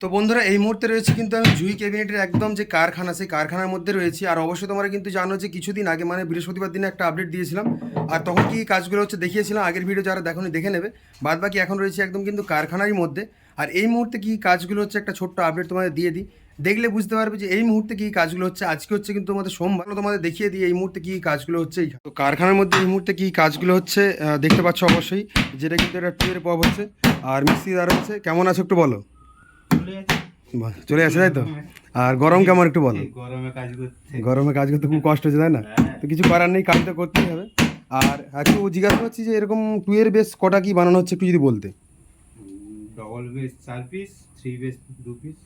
তো বন্ধুরা, এই মুহূর্তে রয়েছে কিন্তু আমি জুই ক্যাবিনেটের একদম যে কারখানা, সেই কারখানার মধ্যে রয়েছি। আর অবশ্যই তোমরা কিন্তু জানো যে কিছুদিন আগে মানে বৃহস্পতিবার দিনে একটা আপডেট দিয়েছিলাম। আর তখন কি কাজগুলো হচ্ছে দেখিয়েছিলাম, আগের ভিডিও যারা দেখোনি দেখে নেবে। বাদ বাকি এখন রয়েছে একদম কিন্তু কারখানারই মধ্যে। আর এই মুহূর্তে কি কাজগুলো হচ্ছে একটা ছোট্ট আপডেট তোমাদের দিয়ে দিই। দেখলে বুঝতে পারবে যে এই মুহূর্তে কি কাজগুলো হচ্ছে। আজকে হচ্ছে কিন্তু তোমাদের সোমবার। তোমাদের দেখিয়ে দিই এই মুহূর্তে কি কাজগুলো হচ্ছে তো কারখানার মধ্যে এই মুহূর্তে কি কাজগুলো হচ্ছে দেখতে পাচ্ছ অবশ্যই। যেটা কিন্তু একটা টুয়ের পব হচ্ছে। আর মিস্ত্রি দ্বারা হচ্ছে। কেমন আছে একটু বলো। বাহ, চলে আসে তাই তো? আর গরম কেমন একটু বলো। গরমে কাজ করতে। গরমে কাজ করতে খুব কষ্ট হচ্ছে তাই না? তো কিছু করার নেই কাজ তো করতেই হবে। আর একটু জিজ্ঞাসা করছি যে এরকম টুয়ের বেস কটা কি বানানো হচ্ছে একটু যদি বলতে। ডবল বেস চার পিস থ্রি বেস দু পিস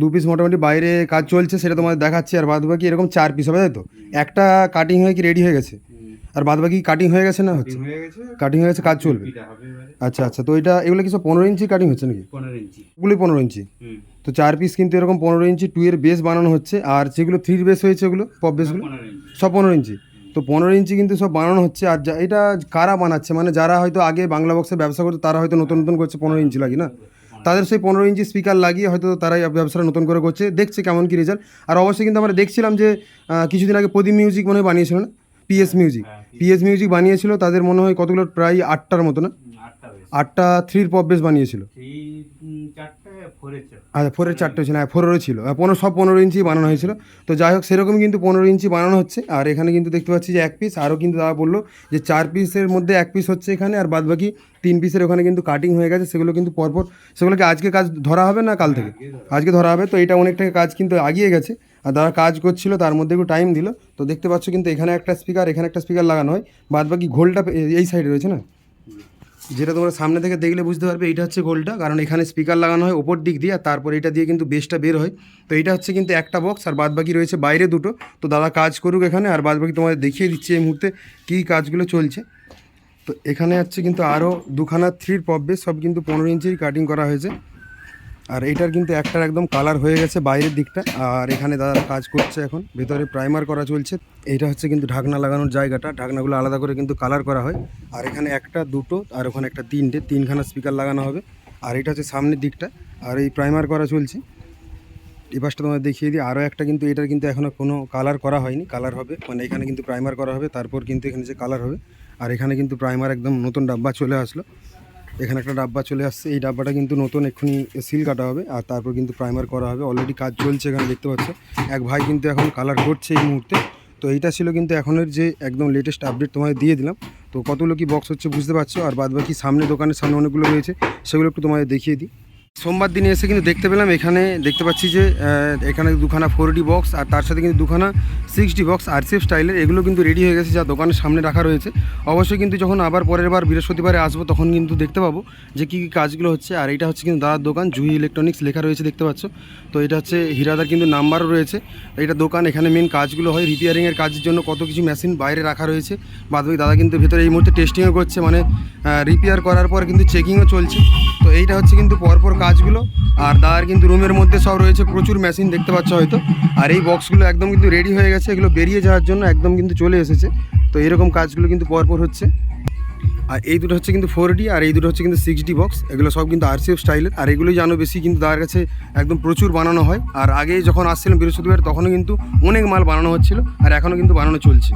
দু পিস মোটামুটি বাইরে কাজ চলছে সেটা তোমাদের দেখাচ্ছি আর বাদ বাকি এরকম চার পিস হবে তাই তো? একটা কাটিং হয়ে কি রেডি হয়ে গেছে? আর বাদ বাকি কাটিং হয়ে গেছে না হচ্ছে? কাটিং হয়ে গেছে। কাজ চলবে? আচ্ছা আচ্ছা তো এটা এগুলো কি সব পনেরো ইঞ্চি কাটিং হচ্ছে নাকি? পনেরো ইঞ্চি। ওগুলোই পনেরো ইঞ্চি। তো চার পিস কিন্তু এরকম পনেরো ইঞ্চি টুয়ের বেস বানানো হচ্ছে আর যেগুলো থ্রি বেস হয়েছে ওগুলো পপ বেসগুলো সব পনেরো ইঞ্চি। তো পনেরো ইঞ্চি কিন্তু সব বানানো হচ্ছে আর এটা কারা বানাচ্ছে? মানে যারা হয়তো আগে বাংলা বক্সে ব্যবসা করতো তারা হয়তো নতুন নতুন করছে পনেরো ইঞ্চি লাগে না? তাদের সেই পনেরো ইঞ্চি স্পিকার লাগিয়ে হয়তো তারাই ব্যবসাটা নতুন করে করছে। দেখছে কেমন কি রেজাল্ট আর অবশ্যই কিন্তু আমরা দেখছিলাম যে কিছুদিন আগে প্রদীপ মিউজিক মনে হয় বানিয়েছিল না? পিএস মিউজিক হ্যাঁ, পিএস মিউজিক বানিয়েছিল তাদের মনে হয় কতগুলো? প্রায় আটটার মতো না? আটটা থ্রির পপ বেস বানিয়েছিল। থ্রি ফোরের চারটে আচ্ছা ফোরের চারটে ছিল হ্যাঁ ফোরেরও ছিল। হ্যাঁ, পনেরো সব পনেরো ইঞ্চি বানানো হয়েছিল। তো যাই হোক সেরকম কিন্তু পনেরো ইঞ্চি বানানো হচ্ছে। আর এখানে কিন্তু দেখতে পাচ্ছি যে এক পিস আরও কিন্তু তারা বলল যে চার পিসের মধ্যে এক পিস হচ্ছে এখানে আর বাদ বাকি তিন পিসের ওখানে কিন্তু কাটিং হয়ে গেছে। সেগুলো কিন্তু পরপর সেগুলোকে আজকে কাজ ধরা হবে না কাল থেকে? আজকে ধরা হবে। তো এটা অনেকটা কাজ কিন্তু আগিয়ে গেছে। আর দাদা কাজ করছিল, তার মধ্যে একটু টাইম দিল। তো দেখতে পাচ্ছ কিন্তু এখানে একটা স্পিকার এখানে একটা স্পিকার লাগানো হয়। বাদ বাকি ঘোলটা এই সাইডে রয়েছে না? যেটা তোমরা সামনে থেকে দেখলে বুঝতে পারবে এটা হচ্ছে গোলটা কারণ এখানে স্পিকার লাগানো হয় ওপর দিক দিয়ে, আর তারপর এটা দিয়ে কিন্তু বেসটা বের হয়। তো এটা হচ্ছে কিন্তু একটা বক্স আর বাদ বাকি রয়েছে বাইরে দুটো। তো দাদা কাজ করুক এখানে, আর বাদ বাকি তোমাদের দেখিয়ে দিচ্ছি এই মুহূর্তে কী কাজগুলো চলছে। তো এখানে হচ্ছে কিন্তু আরও দুখানা থ্রির পপ সব কিন্তু পনেরো ইঞ্চির কাটিং করা হয়েছে। আর এটার কিন্তু একটার একদম কালার হয়ে গেছে বাইরের দিকটা। আর এখানে দাদা কাজ করছে এখন। ভেতরে প্রাইমার করা চলছে। এইটা হচ্ছে কিন্তু ঢাকনা লাগানোর জায়গাটা। ঢাকনাগুলো আলাদা করে কিন্তু কালার করা হয়। আর এখানে একটা, দুটো, আর ওখানে একটা তিনটে, তিনখানা স্পিকার লাগানো হবে। আর এটা হচ্ছে সামনের দিকটা। আর এই প্রাইমার করা চলছে। এই পাশটা তোমাদের দেখিয়ে দিই। আরও একটা কিন্তু, এটার কিন্তু এখনও কোনো কালার করা হয়নি। কালার হবে। মানে এখানে কিন্তু প্রাইমার করা হবে। তারপর কিন্তু এখানে যে কালার হবে। আর এখানে কিন্তু প্রাইমার একদম নতুন ডাব্বা চলে আসলো। এখানে একটা ডাব্বা চলে আসছে। এই ডাব্বাটা কিন্তু নতুন, এক্ষুনি সিল কাটা হবে আর তারপর কিন্তু প্রাইমার করা হবে। অলরেডি কাজ চলছে এখানে, দেখতে পাচ্ছ। এক ভাই কিন্তু এখন কালার করছে এই মুহূর্তে। তো এইটা ছিল কিন্তু এখনের যে একদম লেটেস্ট আপডেট তোমাদের দিয়ে দিলাম। তো কতগুলো কি বক্স হচ্ছে বুঝতে পারছ? আর বাদ বাকি সামনে দোকানের সামনে অনেকগুলো রয়েছে, সেগুলো একটু তোমাদের দেখিয়ে দিই। সোমবার দিনে এসে কিন্তু দেখতে পেলাম, এখানে দেখতে পাচ্ছি যে এখানে দুখানা ফোর ডি বক্স আর তার সাথে কিন্তু দুখানা সিক্স ডি বক্স আরসিএফ স্টাইলের এগুলো কিন্তু রেডি হয়ে গেছে যা দোকানের সামনে রাখা রয়েছে। অবশ্যই কিন্তু যখন আবার পরের বার বৃহস্পতিবারে আসব তখন কিন্তু দেখতে পাবো যে কী কী কাজগুলো হচ্ছে। আর এটা হচ্ছে কিন্তু দাদার দোকান, জুহি ইলেকট্রনিক্স লেখা রয়েছে দেখতে পাচ্ছ। তো এটা হচ্ছে হীরাদার কিন্তু নাম্বারও রয়েছে। এটা দোকান, এখানে মেন কাজগুলো হয় রিপেয়ারিংয়ের কাজের জন্য, কত কিছু মেশিন বাইরে রাখা রয়েছে। বাদবাকি দাদা কিন্তু ভেতরে এই মুহূর্তে টেস্টিংও করছে মানে রিপেয়ার করার পর কিন্তু চেকিংও চলছে। তো এইটা হচ্ছে কিন্তু পরপর কাজগুলো। আর দাদার কিন্তু রুমের মধ্যে সব রয়েছে, প্রচুর মেশিন দেখতে পাচ্ছ হয়তো। আর এই বক্সগুলো একদম কিন্তু রেডি হয়ে গেছে, এগুলো বেরিয়ে যাওয়ার জন্য একদম কিন্তু চলে এসেছে। তো এরকম কাজগুলো কিন্তু পরপর হচ্ছে। আর এই দুটো হচ্ছে কিন্তু ফোর ডি আর এই দুটো হচ্ছে কিন্তু সিক্স ডি বক্স এগুলো সব কিন্তু আরসিএফ স্টাইলের আর এগুলোই জানো বেশি কিন্তু তার কাছে একদম প্রচুর বানানো হয়। আর আগে যখন আসছিলাম বৃহস্পতিবার, তখনও কিন্তু অনেক মাল বানানো হচ্ছিল, আর এখনও কিন্তু বানানো চলছে।